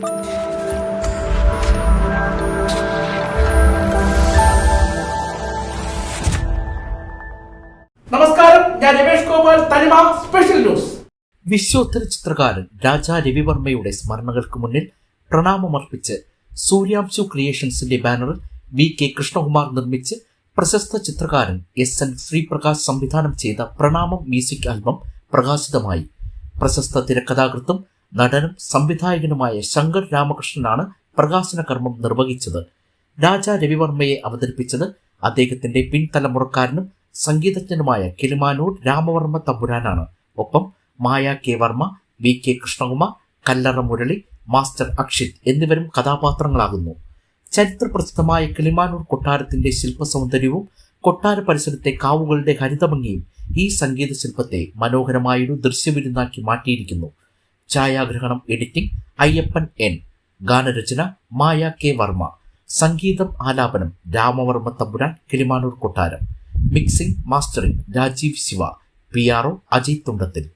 നമസ്കാരം. ഞാൻ തനിമ സ്പെഷ്യൽ ന്യൂസ് വിശ്വോത്തര ചിത്രകാരൻ രാജാ രവിവർമ്മയുടെ സ്മരണകൾക്ക് മുന്നിൽ പ്രണാമമർപ്പിച്ച് സൂര്യാംശു ക്രിയേഷൻസിന്റെ ബാനറിൽ വി കെ കൃഷ്ണകുമാർ നിർമ്മിച്ച് പ്രശസ്ത ചിത്രകാരൻ എസ് എൻ ശ്രീപ്രകാശ് സംവിധാനം ചെയ്ത പ്രണാമം മ്യൂസിക് ആൽബം പ്രകാശിതമായി. പ്രശസ്ത തിരക്കഥാകൃത്തും നടനും സംവിധായകനുമായ ശങ്കർ രാമകൃഷ്ണനാണ് പ്രകാശന കർമ്മം നിർവഹിച്ചത്. രാജ രവിവർമ്മയെ അവതരിപ്പിച്ചത് അദ്ദേഹത്തിന്റെ പിൻതലമുറക്കാരനും സംഗീതജ്ഞനുമായ കിളിമാനൂർ രാമവർമ്മ തമ്പുരാനാണ്. ഒപ്പം Maya K Varma V K Krishnakumar Kallara Murali master Akshith എന്നിവരും കഥാപാത്രങ്ങളാകുന്നു. ചരിത്രപ്രസിദ്ധമായ കിളിമാനൂർ കൊട്ടാരത്തിന്റെ ശില്പസൗന്ദര്യവും കൊട്ടാര പരിസരത്തെ കാവുകളുടെ ഹരിതഭംഗിയും ഈ സംഗീത ശില്പത്തെ മനോഹരമായൊരു ദൃശ്യവിരുന്നാക്കി മാറ്റിയിരിക്കുന്നു. ഛായാഗ്രഹണം എഡിറ്റിംഗ് അയ്യപ്പൻ എൻ. ഗാനരചന മായ കെ വർമ്മ. സംഗീതം ആലാപനം രാമവർമ്മ തമ്പുരാൻ കിളിമാനൂർ കൊട്ടാരം. Mixing mastering Rajeev Shiva. P R O Ajith Thundathil.